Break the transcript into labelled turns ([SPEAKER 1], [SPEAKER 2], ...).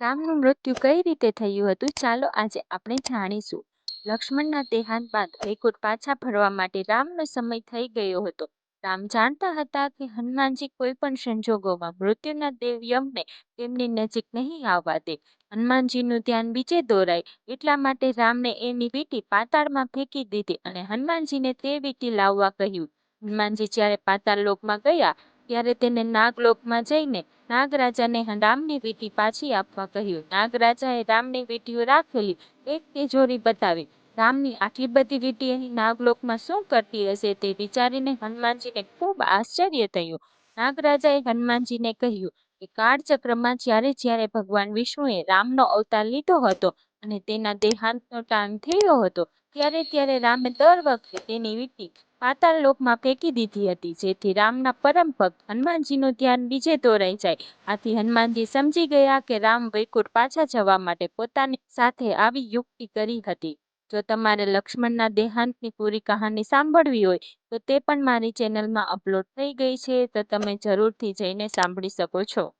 [SPEAKER 1] રામનું મૃત્યુ કઈ રીતે થયું હતું ચાલો આજે આપણે જાણીશું. લક્ષ્મણના દેહાંત બાદ વૈકુંઠ પાછા ફરવા માટે રામનો સમય થઈ ગયો હતો. રામ જાણતા હતા કે હનુમાનજી કોઈ પણ સંજોગોમાં મૃત્યુના દેવ યમને તેમની નજીક નહીં આવવા દે. હનુમાનજીનું ધ્યાન બીજે દોરાય, એટલા માટે રામને એની વીંટી પાતાળમાં ફેંકી દીધી અને હનુમાનજીને તે વીંટી લાવવા કહ્યું. હનુમાનજી જ્યારે પાતાળ લોકમાં ગયા ત્યારે તેને નાગલોકમાં જઈને નાગરાજાને રામની વીટી પાછી આપવા કહ્યું. નાગરાજાએ રામની વીટીઓ રાખેલી એક તિજોરી બતાવી. રામની આટલી બધી વીટી અહીં નાગલોકમાં શું કરતી હશે તે વિચારીને હનુમાનજીને ખૂબ આશ્ચર્ય થયું. નાગરાજાએ હનુમાનજીને કહ્યું કે કાળચક્રમાં જ્યારે જ્યારે ભગવાન વિષ્ણુએ રામનો અવતાર લીધો હતો અને તેના દેહાંતનો ટાઈમ થયો હતો ત્યારે ત્યારે રામે દર વખતે તેની વીંટી પાતાળલોકમાં ફેંકી દીધી હતી, જેથી રામના પરમ ભક્ત હનુમાનજીનું ધ્યાન બીજે દોરાઈ જાય. આથી હનુમાનજી સમજી ગયા કે રામ વૈકુંઠ પાછા જવા માટે પોતાની સાથે આવી યુક્તિ કરી હતી. જો તમારે લક્ષ્મણના દેહાંતની પૂરી કહાની સાંભળવી હોય, તો તે પણ મારી ચેનલમાં અપલોડ થઈ ગઈ છે, તો તમે જરૂરથી જઈને સાંભળી શકો છો.